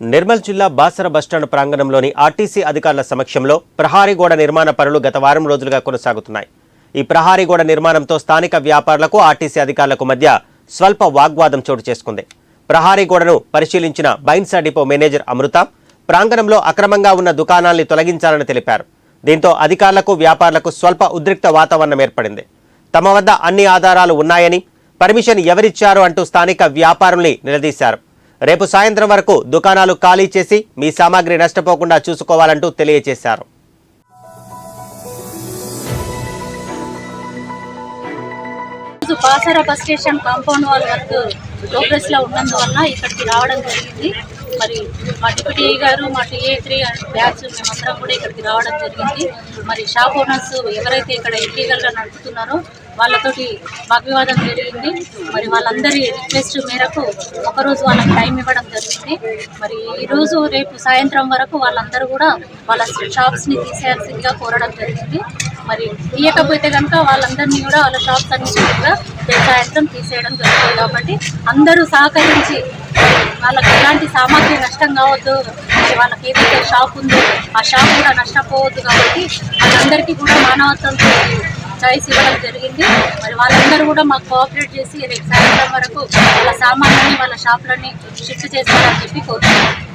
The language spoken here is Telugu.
నిర్మల్ జిల్లా బాసర బస్టాండ్ ప్రాంగణంలోని ఆర్టీసీ అధికారుల సమక్షంలో ప్రహారీ గోడ నిర్మాణ పనులు గత వారం రోజులుగా కొనసాగుతున్నాయి. ఈ ప్రహారీ గోడ నిర్మాణంతో స్థానిక వ్యాపారులకు ఆర్టీసీ అధికారులకు మధ్య స్వల్ప వాగ్వాదం చోటు చేసుకుంది. ప్రహారీ గోడను పరిశీలించిన బైన్సా డిపో మేనేజర్ అమృత ప్రాంగణంలో అక్రమంగా ఉన్న దుకాణాల్ని తొలగించాలని తెలిపారు. దీంతో అధికారులకు వ్యాపారులకు స్వల్ప ఉద్రిక్త వాతావరణం ఏర్పడింది. తమ వద్ద అన్ని ఆధారాలు ఉన్నాయని పర్మిషన్ ఎవరిచ్చారు అంటూ స్థానిక వ్యాపారుల్ని నిలదీశారు. రేపు సాయంత్రం వరకు దుకాణాలు ఖాళీ చేసి మీ సామాగ్రి నష్టపోకుండా చూసుకోవాలంటూ తెలియజేశారు. రోజు Basara bus station compound wall work ప్రోగ్రెస్లో ఉన్నందువల్ల ఇక్కడికి రావడం జరిగింది. మరి మా డిప్యూటీ గారు మా టీఏ త్రీ బ్యాచ్ మేమందరం కూడా ఇక్కడికి రావడం జరిగింది. మరి షాప్ ఓనర్స్ ఎవరైతే ఇక్కడ ఇల్లీగల్గా నడుపుతున్నారో వాళ్ళతోటి వాగ్వివాదం జరిగింది. మరి వాళ్ళందరి రిక్వెస్ట్ మేరకు ఒకరోజు వాళ్ళకి టైం ఇవ్వడం జరిగింది. మరి ఈరోజు రేపు సాయంత్రం వరకు వాళ్ళందరూ కూడా వాళ్ళ షాప్స్ని తీసేయాల్సిందిగా కోరడం జరిగింది. మరి తీయకపోతే కనుక వాళ్ళందరినీ కూడా వాళ్ళ షాప్స్ అన్ని కూడా రేపు సాయంత్రం తీసేయడం జరుగుతుంది కాబట్టి అందరూ సహకరించి వాళ్ళకి ఎలాంటి సామాగ్రి నష్టం కావద్దు వాళ్ళకి ఏదైతే షాప్ ఉందో ఆ షాప్ కూడా నష్టపోవద్దు కాబట్టి వాళ్ళందరికీ కూడా మానవత్వంతో చాయిస్ ఇవ్వడం జరిగింది. మరి వాళ్ళందరూ కూడా మాకు కోఆపరేట్ చేసి రేపు సాయంత్రం వరకు వాళ్ళ సామాన్లని వాళ్ళ షాపులని షిఫ్ట్ చేస్తారని చెప్పి కోరుతున్నాను